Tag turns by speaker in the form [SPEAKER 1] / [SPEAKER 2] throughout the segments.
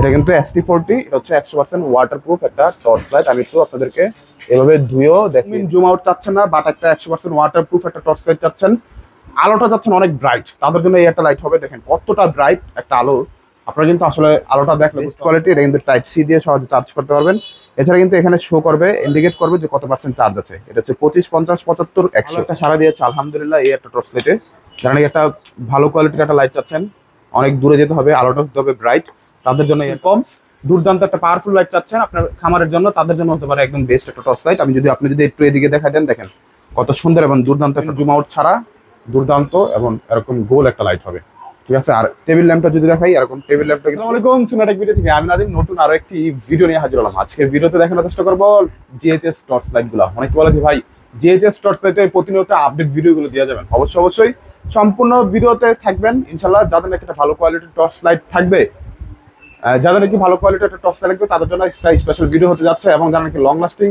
[SPEAKER 1] এটা কিন্তু S T forty এটা হচ্ছে একশো পার্সেন্ট ওয়াটার প্রুফ একটা টর্চ লাইট আমি একটু আপনাদেরকে এভাবে ধুয়েও দেখুন জুম আউট চাচ্ছেন না বাট একটা একশো পার্সেন্ট ওয়াটার প্রুফ একটা টর্চ লাইট চাচ্ছেন। আলোটা যাচ্ছেন অনেক ব্রাইট তাদের জন্য এই একটা লাইট হবে। দেখেন কতটা ব্রাইট একটা আলো। আপনারা কিন্তু আসলে আলোটা দেখলে বেস্ট কোয়ালিটি এটা কিন্তু টাইপ সি দিয়ে সহজে চার্জ করতে পারবেন। এছাড়া কিন্তু এখানে শো করবে ইন্ডিকেট করবে যে কত পার্সেন্ট চার্জ আছে। এটা হচ্ছে পঁচিশ পঞ্চাশ পঁচাত্তর একশো। একটা সারা দিয়েছে আলহামদুলিল্লাহ এই একটা টর্চ লাইটে যারা নাকি একটা ভালো কোয়ালিটির একটা লাইট চাচ্ছেন। অনেক দূরে যেতে হবে আলোটা হতে হবে ব্রাইট তাদের জন্য এরকম। দুর্দান্ত একটা পাওয়ারফুল লাইট চাচ্ছেন আপনার খামারের জন্য তাদের জন্য হতে পারে একদম বেস্ট একটা টর্চ লাইট আমি যদি আপনি যদি একটু এদিকে দেখা দেন দেখেন কত সুন্দর এবং দুর্দান্ত একটা জুম আউট ছাড়া দুর্দান্ত এবং এরকম গোল একটা লাইট হবে। ঠিক আছে? আর টেবিল ল্যাম্পটা যদি দেখাই এরকম টেবিল ল্যাম্পটা আসসালামু আলাইকুম সুনাটেক ভিডিও থেকে আমি নাদিম নতুন আরও একটি ভিডিও নিয়ে হাজির হলাম। আজকের ভিডিওতে দেখানোর চেষ্টা করব জিএইচএস টর্চ লাইটগুলো। অনেকে বলে যে ভাই জিএইচএস টর্চ লাইটে প্রতিনিয়ত আপডেট ভিডিওগুলো দেওয়া যাবেন অবশ্যই অবশ্যই সম্পূর্ণ ভিডিওতে থাকবেন। ইনশাল্লাহ যাদের একটা ভালো কোয়ালিটির টর্চ লাইট থাকবে যাদের নাকি ভালো কোয়ালিটির একটা টর্চ লাগবে তাদের জন্য একটা স্পেশাল ভিডিও হতে যাচ্ছে এবং যারা নাকি লং লাস্টিং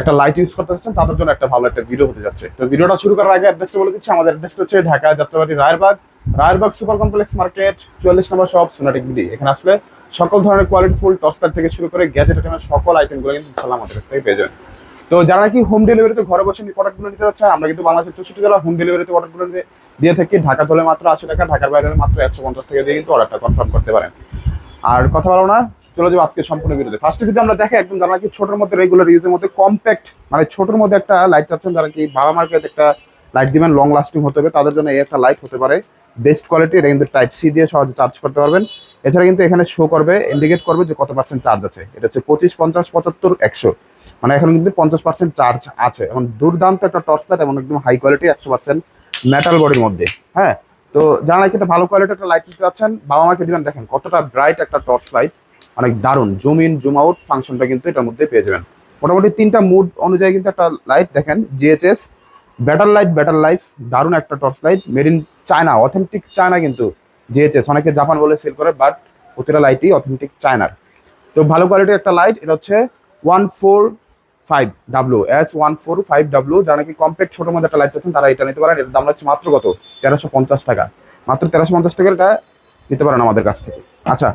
[SPEAKER 1] একটা লাইট ইউজ করতে চাচ্ছেন, তাদের জন্য একটা ভালো একটা ভিডিও হতে যাচ্ছে। তো ভিডিওটা শুরু করার আগে অ্যাড্রেসটা বলে দিচ্ছি। আমাদের অ্যাড্রেসটা হচ্ছে Dhaka Jatrabari Rayerbag. Rayerbag super complex market চুয়াল্লিশ নম্বর শপ সোনাটিক বিডি এখানে আসলে সকল ধরনের কোয়ালিটি ফুল টস্টার থেকে শুরু করে গ্যাজেট আইটেমের সকল আইটেমগুলো কিন্তু ইনশাল্লাহ আমাদের কাছ থেকে পেয়ে যাবেন। তো যারা নাকি হোম ডেলিভারিতে ঘরে বসে প্রোডাক্টগুলো নিতে যাচ্ছে আমরা কিন্তু বাংলাদেশের চৌষট্টি জেলা হোম ডেলিভারিতে প্রোডাক্টগুলো দিয়ে থাকি। ঢাকা হলে মাত্র আশি টাকা, ঢাকার বাইরে মাত্র একশো পঞ্চাশ টাকা দিয়ে কিন্তু অর্ডারটা কনফার্ম করতে পারেন। আর কথা বলো না, চলে যাব আজকে সম্পূর্ণ ভিডিওতে ফার্স্টে যদি আমরা দেখে একদম যারা নাকি ছোটোর মধ্যে রেগুলার ইউজের মধ্যে কম্প্যাক্ট মানে ছোটোর মধ্যে একটা লাইট চাচ্ছেন, যারা কি বাবা মার্কেট একটা লাইট দিবেন লং লাস্টিং হতে হবে, তাদের জন্য এই একটা লাইট হতে পারে। বেস্ট কোয়ালিটি এটা কিন্তু টাইপ সি দিয়ে সহজে চার্জ করতে পারবেন। এছাড়া কিন্তু এখানে শো করবে ইন্ডিকেট করবে যে কত পার্সেন্ট চার্জ আছে। এটা হচ্ছে পঁচিশ, পঞ্চাশ, পঁচাত্তর, একশো। মানে এখন কিন্তু পঞ্চাশ পার্সেন্ট চার্জ আছে। এবং দুর্দান্ত একটা টর্চ লাইট এবং একদম হাই কোয়ালিটি একশো পার্সেন্ট মেটাল বডির মধ্যে। হ্যাঁ? তো যারা একটা ভালো কোয়ালিটির একটা লাইট নিতে যাচ্ছেন বাবা মাকে দিবেন, দেখেন কতটা ব্রাইট একটা টর্চ লাইট অনেক দারুণ জুম ইন জুম আউট ফাংশনটা কিন্তু এটার মধ্যে পেয়ে যাবেন। মোটামুটি তিনটা মুড অনুযায়ী কিন্তু একটা লাইট দেখেন GHS better light better life দারুণ একটা torch light made in China authentic China কিন্তু জিএচএস অনেকে জাপান বলে সেল করে বাট প্রতিটা লাইটই অথেন্টিক চায়নার তো ভালো কোয়ালিটির একটা লাইট এটা হচ্ছে one four five W S one four five W যারা নাকি কম্প্যাক্ট ছোটোর মধ্যে একটা লাইট চাচ্ছেন, তারা এটা নিতে পারেন। এটার দাম হচ্ছে মাত্র কত? তেরোশো পঞ্চাশ টাকা। মাত্র তেরোশো পঞ্চাশ টাকার এটা নিতে পারেন আমাদের কাছ থেকে। আচ্ছা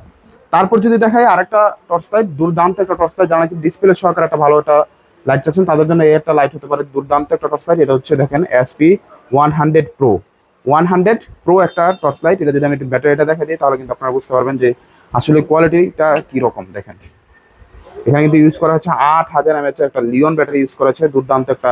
[SPEAKER 1] তারপর যদি দেখাই আরেকটা টর্চ লাইট দুর্দান্ত একটা টর্চ লাইট যারা নাকি ডিসপ্লে সহকারে একটা ভালো একটা লাইট চাচ্ছেন, তাদের জন্য এই একটা লাইট হতে পারে দুর্দান্ত একটা টর্চ লাইট এটা হচ্ছে দেখেন SP one hundred pro one hundred pro একটা টর্চ লাইট এটা যদি আমি একটু ব্যাটারিটা দেখা দিই, তাহলে কিন্তু আপনারা বুঝতে পারবেন যে আসলে কোয়ালিটিটা কীরকম, দেখেন। এখানে কিন্তু ইউজ করা হচ্ছে আট হাজার এমএচ একটা লিওন ব্যাটারি ইউজ করা হচ্ছে। দুর্দান্ত একটা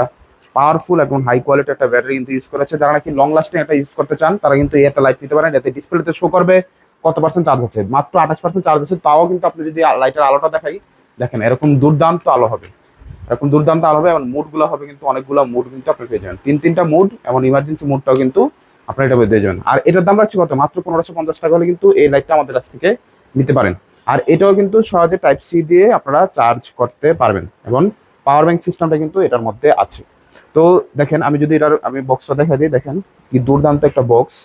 [SPEAKER 1] পাওয়ারফুল এবং হাই কোয়ালিটি একটা ব্যাটারি কিন্তু ইউজ করা হচ্ছে। যারা নাকি লং লাস্টিং একটা ইউজ করতে চান, তারা কিন্তু এই একটা লাইট নিতে পারেন। এতে ডিসপ্লেতে শো করবে কত পার্সেন্ট চার্জ আছে। মাত্র আঠাশ পার্সেন্ট চার্জ আছে। তাও কিন্তু আপনি যদি লাইটের আলোটা দেখাই, দেখেন এরকম দুর্দান্ত আলো হবে। এরকম দুর্দান্ত আলো হবে এবং মুডগুলো হবে কিন্তু অনেকগুলো মুড কিন্তু আপনি পেয়ে যাবেন। তিন তিনটা মুড এবং ইমার্জেন্সি মুডটাও কিন্তু আপনার এটা পেয়ে যাবেন। আর এটার দাম রাখছি কত? মাত্র পনেরোশো পঞ্চাশ টাকা হলে কিন্তু এই লাইটটা আমাদের কাছ থেকে নিতে পারেন। আর এটাও কিন্তু সহজে টাইপ সি দিয়ে আপনারা চার্জ করতে পারবেন এবং পাওয়ার ব্যাংক সিস্টেমটা কিন্তু এটার মধ্যে আছে। তো দেখেন, আমি যদি এটার, আমি বক্সটা দেখা দিই, দেখেন কি দুর্দান্ত একটা বক্স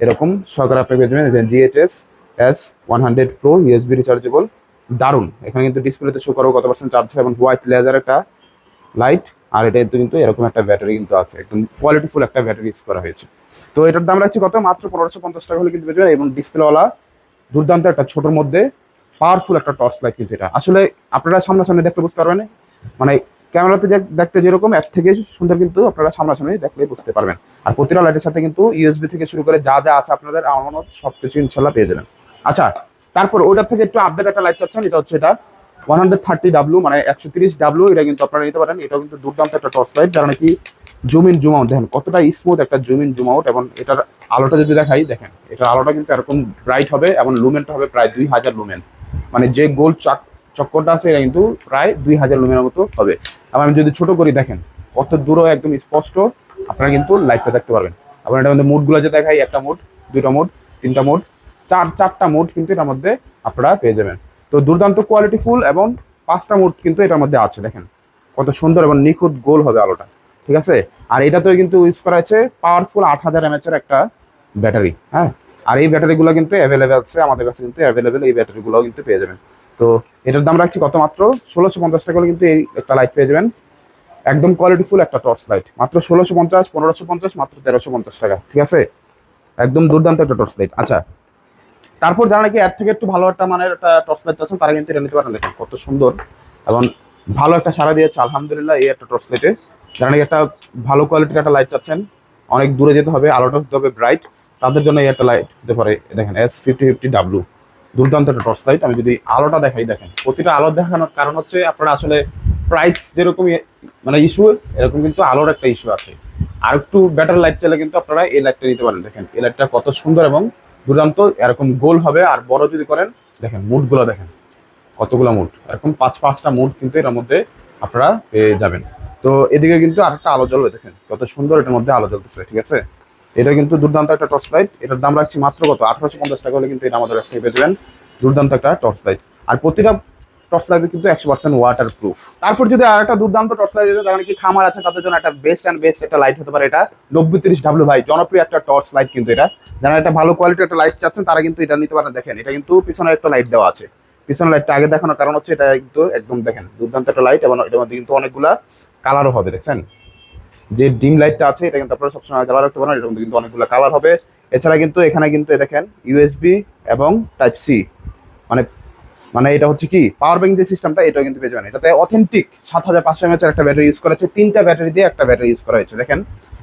[SPEAKER 1] এরকম সরকার আপনি পেয়ে যাবেন GHS S one hundred pro USB rechargeable দারুণ। এখানে কিন্তু ডিসপ্লেতে শো করো কত পার্সেন্ট চার্জ এবং হোয়াইট লেজার একটা লাইট আর এটা কিন্তু এরকম একটা ব্যাটারি কিন্তু আছে, একদম কোয়ালিটিফুল একটা ব্যাটারি ইউজ করা হয়েছে। তো এটার দাম রাখছি কত? মাত্র পনেরোশো পঞ্চাশ টাকা হলে কিন্তু পেয়ে যাবেন এবং ডিসপ্লেওয়ালা দুর্দান্ত একটা ছোটোর মধ্যে পাওয়ারফুল একটা টর্চ লাইট কিন্তু এটা। আসলে আপনারা সামনাসামনি দেখতে বুঝতে পারবেন। মানে ক্যামেরাতে দেখতে যেরকম এর থেকে সুন্দর কিন্তু আপনারা সামনাসামনি দেখলে বুঝতে পারবেন। আর প্রতিটা লাইটের সাথে কিন্তু ইউএসবি থেকে শুরু করে যা যা আছে আপনাদের আমানত সব কিছু ইনশাল্লাহ পেয়ে যাবেন। আচ্ছা তারপর ওইটার থেকে একটু আপডেট একটা লাইট চাচ্ছেন, এটা হচ্ছে এটা ওয়ান হান্ড্রেড থার্টি ডাব্লু মানে একশো তিরিশ ডাব্লু এটা কিন্তু আপনারা নিতে পারেন। এটাও কিন্তু দুর্দান্ত একটা টর্চ লাইট যারা নাকি জুম ইন জুম আউট দেখেন কতটা স্মুথ একটা জুম ইন জুম আউট এবং এটার আলোটা যদি দেখাই, দেখেন, এটার আলোটা কিন্তু এরকম ব্রাইট হবে এবং লুমেনটা হবে প্রায় দুই হাজার লুমেন মানে যে গোল চাক চক্করটা আছে, এটা কিন্তু প্রায় দুই হাজার লুমেনের মতো হবে। আবার আমি যদি ছোট করি, দেখেন, কত দূরও একদম স্পষ্ট, আপনারা কিন্তু লাইটটা দেখতে পারবেন। আবার এটার মধ্যে মুডগুলো যে দেখাই, একটা মুড দুইটা মুড তিনটা মুড চার চারটা মুড কিন্তু এটার মধ্যে আপনারা পেয়ে যাবেন। তো দুর্দান্ত কোয়ালিটি ফুল এবং পাঁচটা মুড কিন্তু এটার মধ্যে আছে, দেখেন। কত সুন্দর এবং নিখুঁত গোল হবে আলোটা, ঠিক আছে? আর এটাতেও কিন্তু ইউজ করা হয়েছে পাওয়ারফুল আট হাজার এমএচের একটা ব্যাটারি হ্যাঁ? আর এই ব্যাটারিগুলো কিন্তু অ্যাভেলেবেল আছে, আমাদের কাছে কিন্তু অ্যাভেলেবেল এই ব্যাটারিগুলোও কিন্তু পেয়ে যাবেন। তো এটার দাম রাখছি কত মাত্র? ষোলোশো পঞ্চাশ টাকা হলে কিন্তু এই একটা লাইট পেয়ে যাবেন। একদম কোয়ালিটিফুল একটা টর্চ লাইট মাত্র ষোলোশো পঞ্চাশ, পনেরোশো পঞ্চাশ, মাত্র তেরোশো পঞ্চাশ টাকা, ঠিক আছে? একদম দুর্দান্ত একটা টর্চ লাইট আচ্ছা তারপর যারা নাকি এর থেকে একটু ভালো একটা মানের একটা টর্চ লাইট চাচ্ছেন, তারা কিন্তু এটা নিতে পারেন। দেখেন কত সুন্দর এবং ভালো একটা সারা দিয়েছে। আলহামদুলিল্লাহ, এই একটা টর্চ লাইটে যারা নাকি একটা ভালো কোয়ালিটির একটা লাইট চাচ্ছেন, অনেক দূরে যেতে হবে, আলোটা হতে হবে ব্রাইট তাদের জন্য এই একটা লাইট হতে পারে। দেখেন এস ফিফটি ফিফটি ডাব্লু দুর্দান্ত একটা টর্চ লাইট আমি যদি আলোটা দেখাই, দেখেন, প্রতিটা আলো দেখানোর কারণ হচ্ছে আপনারা আসলে প্রাইস যেরকম মানে ইস্যু এরকম কিন্তু আলোর একটা ইস্যু আছে। আর একটু বেটার লাইট চাইলে কিন্তু আপনারা এই লাইটটা নিতে পারেন। দেখেন, এই লাইটটা কত সুন্দর এবং দুর্দান্ত। এরকম গোল হবে, আর বড় যদি করেন, দেখেন মুডগুলো দেখেন, কতগুলো মুড এরকম পাঁচ, পাঁচটা মুড কিন্তু এর মধ্যে আপনারা পেয়ে যাবেন। তো এদিকে কিন্তু আরেকটা আলো জ্বলবে, দেখেন, কত সুন্দর এটার মধ্যে আলো জ্বলতেছে, ঠিক আছে? এটা কিন্তু দুর্দান্ত একটা টর্চ লাইট এটার দাম রাখছি মাত্র কত? আঠারোশো পঞ্চাশ টাকা হলে কিন্তু এটা আমাদের কাছ পেয়ে যাবেন। দুর্দান্ত একটা টর্চ লাইট আর প্রতিটা টর্চ লাইটে কিন্তু একশো পার্সেন্ট ওয়াটার প্রুফ তারপর যদি আর একটা দুর্দান্ত টর্চ লাইট যারা নাকি খামার আছে, তাদের জন্য একটা বেস্ট অ্যান্ড বেস্ট একটা লাইট হতে পারে এটা। নব্বই তিরিশ ডাব্লু ভাই, জনপ্রিয় একটা টর্চ লাইট কিন্তু এটা। যারা একটা ভালো কোয়ালিটির একটা লাইট চাচ্ছেন, তারা কিন্তু এটা নিতে পারেন। দেখেন, এটা কিন্তু পিছনে একটা লাইট দেওয়া আছে। পিছনে লাইটটা আগে দেখানোর কারণ হচ্ছে, এটা কিন্তু একদম দেখেন, দুর্দান্ত একটা লাইট এবং এটার মধ্যে কিন্তু অনেকগুলা কালারও হবে, দেখছেন? যে ডিম লাইটটা আছে, এটা কিন্তু আপনারা সবসময় কালার রাখতে পারেন মধ্যে কিন্তু অনেকগুলো কালার হবে। এছাড়া কিন্তু এখানে কিন্তু দেখেন ইউএসবি এবং টাইপ সি মানে মানে এটা হচ্ছে কি পাওয়ার ব্যাংক যে সিস্টেমটা এটাও কিন্তু পেয়ে যাবেন। এটাতে অথেন্টিক সাত হাজার পাঁচশো এমএচের একটা ব্যাটারি ইউজ করা হয়েছে। তিনটা ব্যাটারি দিয়ে একটা ব্যাটারি ইউজ করা হয়েছে। দেখেন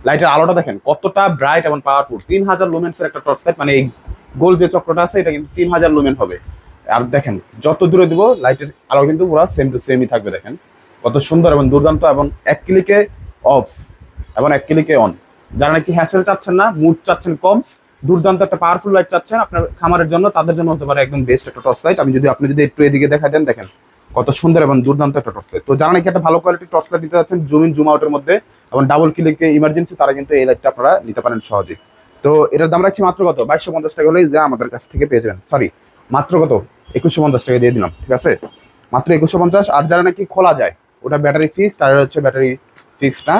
[SPEAKER 1] লাইটের আলোটা দেখেন, কতটা ব্রাইট এবং পাওয়ারফুল তিন হাজার লুমেন্সের একটা টর্চ লাইট মানে এই গোল যে চক্রটা আছে, এটা কিন্তু তিন হাজার লুমেন হবে। আর দেখেন, যত দূরে দিব লাইটের আলো কিন্তু পুরো সেম টু সেমই থাকবে, দেখেন। কত সুন্দর এবং দুর্দান্ত এবং এক ক্লিকে অফ এবং এক ক্লিকে অন যারা নাকি হ্যাসেল চাচ্ছেন না মুড চাচ্ছেন কম, দুর্দান্ত একটা পাওয়ারফুল লাইট চাচ্ছেন, আপনার খামারের জন্য তাদের জন্য হতে পারে একদম বেস্ট একটা টর্চ লাইট আমি যদি আপনি যদি একটু এদিকে দেখা দেন, দেখেন কত সুন্দর এবং দুর্দান্ত একটা টর্চ লাইট তো যারা নাকি একটা ভালো কোয়ালিটির টর্চ লাইট নিতে যাচ্ছেন জুম ইন জুম আউটের মধ্যে এবং ডাবল ক্লিকে ইমার্জেন্সি তারা কিন্তু এই লাইটটা আপনারা নিতে পারেন সহজে তো এটার দাম রাখছি মাত্র কত? বাইশশো পঞ্চাশ টাকা হলেই যা আমাদের কাছ থেকে পেয়ে যাবেন। সরি মাত্র কত? একুশশো পঞ্চাশ টাকা দিয়ে দিলাম, ঠিক আছে? মাত্র একুশশো পঞ্চাশ। আর যারা নাকি খোলা যায়, ওটা ব্যাটারি ফিক্সড আর হচ্ছে ব্যাটারি ফিক্সড না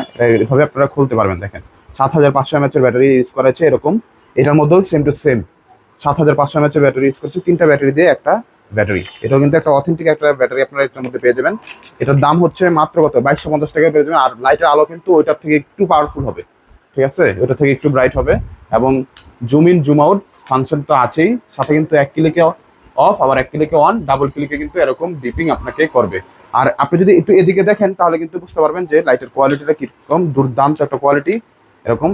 [SPEAKER 1] আপনারা খুলতে পারবেন, দেখেন। সাত হাজার পাঁচশো এমএচের ব্যাটারি ইউজ করা হয়েছে এরকম। এটার মধ্যেও সেম টু সেম সাত হাজার পাঁচশো এমএচের ব্যাটারি ইউজ করছে, তিনটা ব্যাটারি দিয়ে একটা ব্যাটারি। এটাও কিন্তু একটা অথেন্টিক একটা ব্যাটারি আপনারা এটার মধ্যে পেয়ে যাবেন। এটার দাম হচ্ছে মাত্র কত? বাইশশো পঞ্চাশ টাকায় পেয়ে যাবেন। আর লাইটের আলো কিন্তু ওইটার থেকে একটু পাওয়ারফুল হবে। ঠিক আছে? ওটা থেকে একটু ব্রাইট হবে। এবং zoom in zoom out function তো আছেই। সাথে কিন্তু এক ক্লিকে অফ আবার এক ক্লিকে অন ডাবল ক্লিকে কিন্তু এরকম ডিপিং আপনাকে করবে। আর আপনি যদি একটু এদিকে দেখেন, তাহলে কিন্তু বুঝতে পারবেন যে লাইটের কোয়ালিটিটা কীরকম, দুর্দান্ত একটা কোয়ালিটি এরকম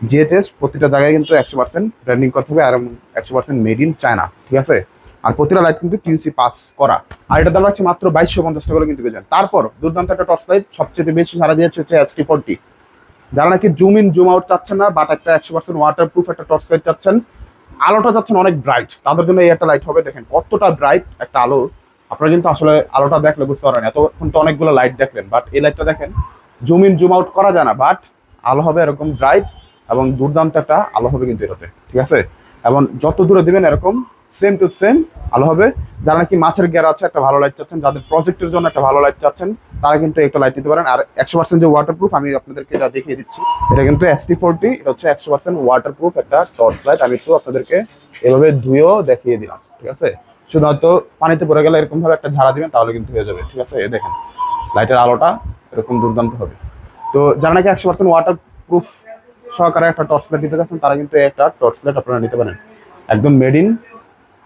[SPEAKER 1] জিএচএস প্রতিটা জায়গায় কিন্তু একশো পার্সেন্ট ব্র্যান্ডিং করতে হবে আর একশো পার্সেন্ট মেড ইন চায়না ঠিক আছে? আর প্রতিটা লাইট কিন্তু কিউসি পাস করা। আর এটা দাম রাখছে মাত্র বাইশশো পঞ্চাশ টাকা কিন্তু পেয়ে যান তারপর দুর্দান্ত একটা টর্চ লাইট সবচেয়ে বেশি সারা দিয়েছে হচ্ছে এসটি ফোরটি যারা নাকি জুম ইন জুম আউট চাচ্ছেন না বাট একটা একশো পার্সেন্ট ওয়াটার প্রুফ একটা টর্চ লাইট চাচ্ছেন, আলোটা চাচ্ছেন অনেক ব্রাইট তাদের জন্য এই একটা লাইট হবে, দেখেন কতটা ব্রাইট একটা আলো। আপনারা কিন্তু আসলে আলোটা দেখলে বুঝতে পারেন এতক্ষণ তো অনেকগুলো লাইট দেখলেন বাট এই লাইটটা দেখেন জুম ইন জুম আউট করা যায় না বাট আলো হবে এরকম ব্রাইট এবং দুর্দান্ত একটা আলো হবে কিন্তু এটাতে, ঠিক আছে? এবং যত দূরে দেবেন এরকম সেম টু সেম আলো হবে। যারা নাকি মাছের গ্যার আছে, একটা ভালো লাইট চাচ্ছেন, যাদের প্রজেক্টের জন্য একটা ভালো লাইট চাচ্ছেন, তারা কিন্তু একটা লাইট নিতে পারেন। আর একশো পার্সেন্ট যে ওয়াটার প্রুফ আমি আপনাদেরকে এটা দেখিয়ে দিচ্ছি। এটা কিন্তু এস টি ফোরটি এটা হচ্ছে একশো পার্সেন্ট ওয়াটার প্রুফ একটা টর্চ লাইট আমি একটু আপনাদেরকে এভাবে ধুয়েও দেখিয়ে দিলাম, ঠিক আছে? শুধু হয়তো পানিতে পড়ে গেলে এরকম ভাবে একটা ঝাড়া দিবেন, তাহলে কিন্তু হয়ে যাবে। ঠিক আছে? এ দেখেন, লাইটের আলোটা এরকম দুর্দান্ত হবে। তো যারা নাকি একশো পার্সেন্ট ওয়াটার প্রুফ সহকারে একটা টর্চ লাইট নিতে চাচ্ছেন, তারা কিন্তু একটা টর্চ লাইট আপনারা নিতে পারেন। একদম মেড ইন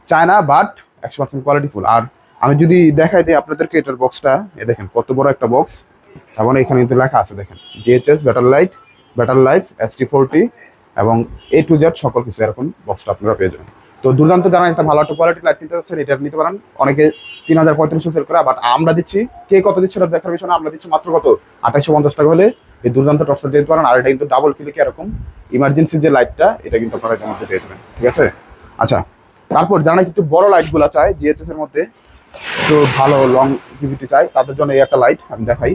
[SPEAKER 1] চায়না বাট একশো পার্সেন্ট কোয়ালিটিফুল আর আমি যদি দেখাই দিই আপনাদেরকে এটার বক্সটা এ দেখেন, কত বড় একটা বক্স এবং এখানে কিন্তু লেখা আছে, দেখেন। GHS better light better life S T forty এবং এ টু জেড সকল কিছু এরকম বক্সটা আপনারা পেয়ে যাবেন। তো দুর্দান্ত যারা একটা ভালো একটা কোয়ালিটি লাইট নিতে চাচ্ছেন এটা নিতে পারেন। অনেকে তিন হাজার পঁয়ত্রিশশো সেল করে বাট আমরা দিচ্ছি, কে কত দিচ্ছে এটা দেখার বিষয় আমরা দিচ্ছি মাত্র কত? আঠাইশো পঞ্চাশ টাকা হলে এই দুর্দান্ত টর্চটা দিতে পারেন, আর এটা কিন্তু ডাবল ক্লিকে এরকম ইমার্জেন্সি যে লাইটটা এটা কিন্তু আপনারা এটার মধ্যে পেয়ে যাবেন, ঠিক আছে? আচ্ছা তারপর যারা একটু বড় লাইটগুলো চায় জিএচএস এর মধ্যে। তো ভালো লং জিবিটি চাই, তাদের জন্য এই একটা লাইট আমি দেখাই।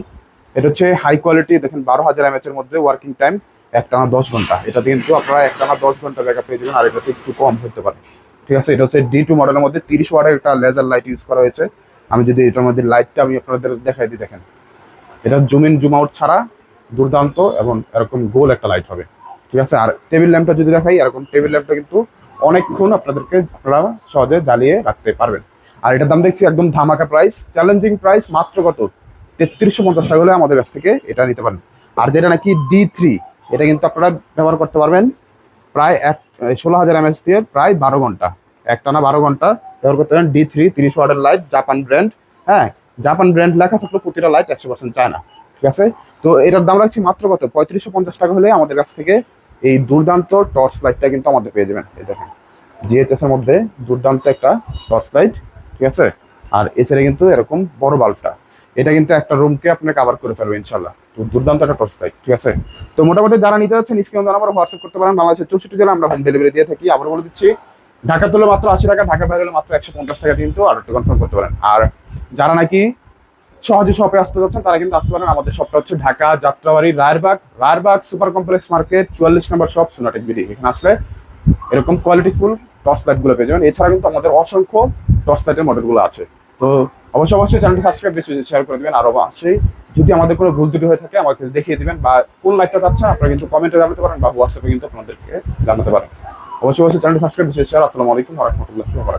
[SPEAKER 1] এটা হচ্ছে হাই কোয়ালিটি দেখেন বারো হাজার এমএচ এর মধ্যে ওয়ার্কিং টাইম একটানা দশ ঘণ্টা। এটা কিন্তু আপনারা একটানা দশ ঘণ্টা ব্যাকআপ পেয়ে যাবেন, আর এটাতে একটু কম হতে পারে। ঠিক আছে? এটা হচ্ছে ডি টু মডেলের মধ্যে তিরিশ ওয়াটের একটা লেজার লাইট ইউজ করা হয়েছে। আমি যদি এটার মধ্যে লাইটটা আমি আপনাদের দেখাই দিই, দেখেন। এটা জুম ইন জুম আউট ছাড়া দুর্দান্ত এবং এরকম গোল একটা লাইট হবে। ঠিক আছে? আর টেবিল ল্যাম্পটা যদি দেখাই, এরকম টেবিল ল্যাম্পটা কিন্তু অনেকক্ষণ আপনাদেরকে আপনারা সহজে জ্বালিয়ে রাখতে পারবেন। আর এটার দাম দেখছি একদম ধামাকা প্রাইস চ্যালেঞ্জিং প্রাইস মাত্র কত? তেত্রিশশো পঞ্চাশ টাকা হলে আমাদের কাছ থেকে এটা নিতে পারেন। আর যেটা নাকি ডি থ্রি এটা কিন্তু আপনারা ব্যবহার করতে পারবেন প্রায় এক ষোলো হাজার এমএস দিয়ে প্রায় বারো ঘণ্টা। একটানা বারো ঘণ্টা ব্যবহার করতে পারেন ডি থ্রি তিরিশ ওয়াটের লাইট জাপান ব্র্যান্ড হ্যাঁ জাপান ব্র্যান্ড লেখা থাকলে প্রতিটা লাইট একশো পার্সেন্ট চায় না, ঠিক আছে? তো এটার দাম রাখছি মাত্র কত? পঁয়ত্রিশশো পঞ্চাশ টাকা হলে আমাদের কাছ থেকে এই দুর্দান্ত টর্চ লাইটটা কিন্তু আমাদের পেয়ে যাবেন। এই দেখেন জিএইচএস এর মধ্যে দুর্দান্ত একটা টর্চ লাইট ঠিক আছে? আর এছাড়া কিন্তু এরকম বড় বাল্বটা এটা কিন্তু একটা রুমকে আপনি কাভার করে ফেলবে ইনশাল্লাহ তো দুর্দান্ত একটা টর্চ ঠিক আছে? তো মোটামুটি যারা নিতে যাচ্ছেন স্ক্রিন নাম্বার হোয়াটসঅ্যাপ করতে পারেন। বাংলাদেশের চৌষট্টি জেলা আমরা হোম ডেলিভারি দিয়ে থাকি। আবার বলে দিচ্ছি, ঢাকা তুলে মাত্র আশি টাকা, ঢাকা বাইরে মাত্র একশো পঞ্চাশ টাকা কিন্তু একটু কনফার্ম করতে পারেন। আর যারা নাকি সহজে শপে আসতে যাচ্ছেন তারা কিন্তু আসতে পারেন। আমাদের শপটা হচ্ছে Dhaka Jatrabari, Rayerbag. Rayerbag super complex market, চুয়াল্লিশ নম্বর শপ সোনাটেক বিডি। এখানে আসলে এরকম কোয়ালিটিফুল টর্চ লাইটগুলো পেয়ে যাবেন। এছাড়া কিন্তু আমাদের অসংখ্য টর্চ লাইটের মডেলগুলো আছে। তো অবশ্যই অবশ্যই চ্যানেলটি সাবস্ক্রাইব বেশি শেয়ার করে দেবেন। আর অবশ্যই যদি আমাদের কোনো ভুল ত্রুটি হয়ে থাকে, আমাকে দেখিয়ে দেবেন বা কোন লাইটটা চাচ্ছেন, আপনারা কিন্তু কমেন্টে জানাতে পারেন বা হোয়াটসঅ্যাপে কিন্তু আপনাদেরকে জানাতে পারেন। অবশ্যই অবশ্যই চ্যানেলটি সাবস্ক্রাইব বেশি শেয়ার আসসালামু আলাইকুম রহমতুল্লাহ